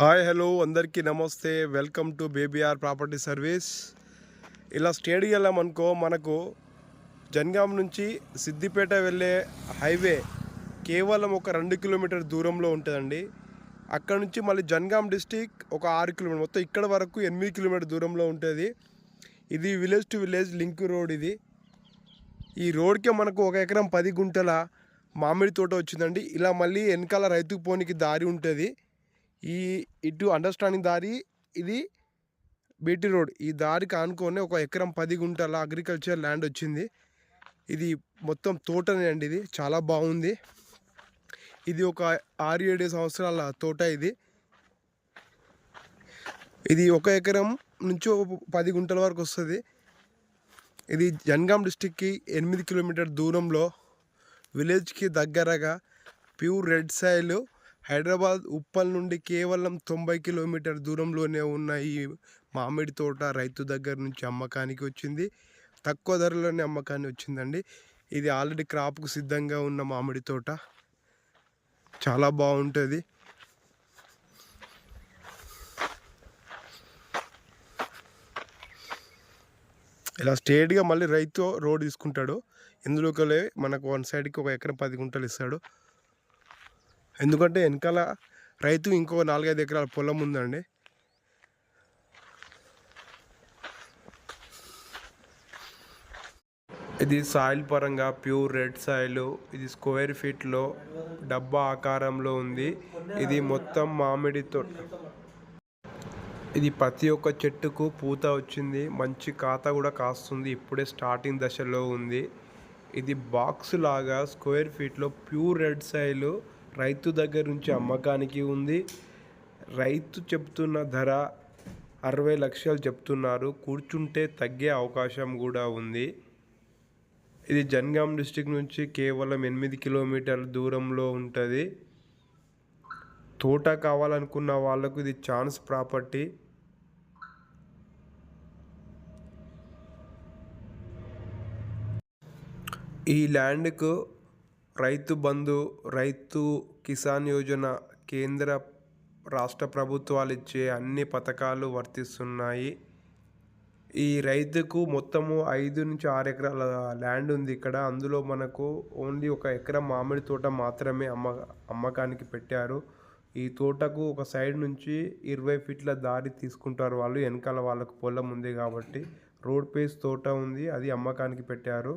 Hi hello అందరికీ నమస్తే. Welcome to BBR property service. ఇలా స్టేడియం వెళ్ళామనుకో మనకు జన్గాం నుంచి సిద్దిపేట వెళ్ళే హైవే కేవలం ఒక రెండు కిలోమీటర్ దూరంలో ఉంటుందండి. అక్కడ నుంచి మళ్ళీ జన్గాం డిస్టిక్ ఒక ఆరు కిలోమీటర్ మొత్తం ఇక్కడ వరకు ఎనిమిది కిలోమీటర్ దూరంలో ఉంటుంది. ఇది village to village link road ఇది. ఈ రోడ్కే మనకు ఒక ఎకరం పది గుంటల మామిడి తోట వచ్చిందండి. ఇలా మళ్ళీ వెనకాల రైతుకు పోనీకి దారి ఉంటుంది. ఈ ఇటు అండర్స్టాండింగ్ దారి ఇది బీటీ రోడ్ ఈ దారికి ఆనుకొని ఒక ఎకరం పది గుంటల అగ్రికల్చర్ ల్యాండ్ వచ్చింది. ఇది మొత్తం తోటనే అండి ఇది. చాలా బాగుంది. ఇది ఒక ఆరు ఏడు సంవత్సరాల తోట ఇది. ఇది ఒక ఎకరం నుంచి పది గుంటల వరకు వస్తుంది. ఇది జన్గాం డిస్టిక్కి ఎనిమిది కిలోమీటర్ దూరంలో విలేజ్కి దగ్గరగా pure red soil Hyderabad Uppal నుండి కేవలం తొంభై కిలోమీటర్ దూరంలోనే ఉన్న ఈ మామిడి తోట రైతు దగ్గర నుంచి అమ్మకానికి వచ్చింది. తక్కువ ధరలోనే అమ్మకాన్ని వచ్చిందండి. ఇది ఆల్రెడీ క్రాప్కు సిద్ధంగా ఉన్న మామిడి తోట. చాలా బాగుంటుంది. ఇలా స్ట్రేట్గా మళ్ళీ రైతు రోడ్ తీసుకుంటాడు. ఇందులోకి మనకు వన్ సైడ్కి ఒక ఎకరం పది గుంటలు ఇస్తాడు. ఎందుకంటే వెనకాల రైతు ఇంకో నాలుగైదు ఎకరాల పొలం ఉందండి. ఇది సాయిల్ పరంగా ప్యూర్ రెడ్ సాయిల్ ఇది స్క్వేర్ ఫీట్లో డబ్బా ఆకారంలో ఉంది. ఇది మొత్తం మామిడి తోట. ఇది ప్రతి ఒక్క చెట్టుకు పూత వచ్చింది. మంచి కాత కూడా కాస్తుంది. ఇప్పుడే స్టార్టింగ్ దశలో ఉంది. ఇది బాక్స్ లాగా స్క్వేర్ ఫీట్లో ప్యూర్ రెడ్ సాయిల్ రైతు దగ్గర నుంచి అమ్మకానికి ఉంది. రైతు చెప్తున్న ధర అరవై లక్షలు చెప్తున్నారు. కూర్చుంటే తగ్గే అవకాశం కూడా ఉంది. ఇది జన్గాం డిస్టిక్ నుంచి కేవలం ఎనిమిది కిలోమీటర్ల దూరంలో ఉంటుంది. తోట కావాలనుకున్న వాళ్ళకు ఇది ఛాన్స్ ప్రాపర్టీ. ఈ ల్యాండ్కు రైతు బంధు రైతు కిసాన్ యోజన కేంద్ర రాష్ట్ర ప్రభుత్వాలు ఇచ్చే అన్ని పథకాలు వర్తిస్తున్నాయి. ఈ రైతుకు మొత్తము ఐదు నుంచి ఆరు ఎకరాల ల్యాండ్ ఉంది ఇక్కడ. అందులో మనకు ఓన్లీ ఒక ఎకరం మామిడి తోట మాత్రమే అమ్మ అమ్మకానికి పెట్టారు. ఈ తోటకు ఒక సైడ్ నుంచి ఇరవై ఫీట్ల దారి తీసుకుంటారు వాళ్ళు. వెనకాల వాళ్ళకు పొలం ఉంది కాబట్టి రోడ్ పేస్ తోట ఉంది అది అమ్మకానికి పెట్టారు.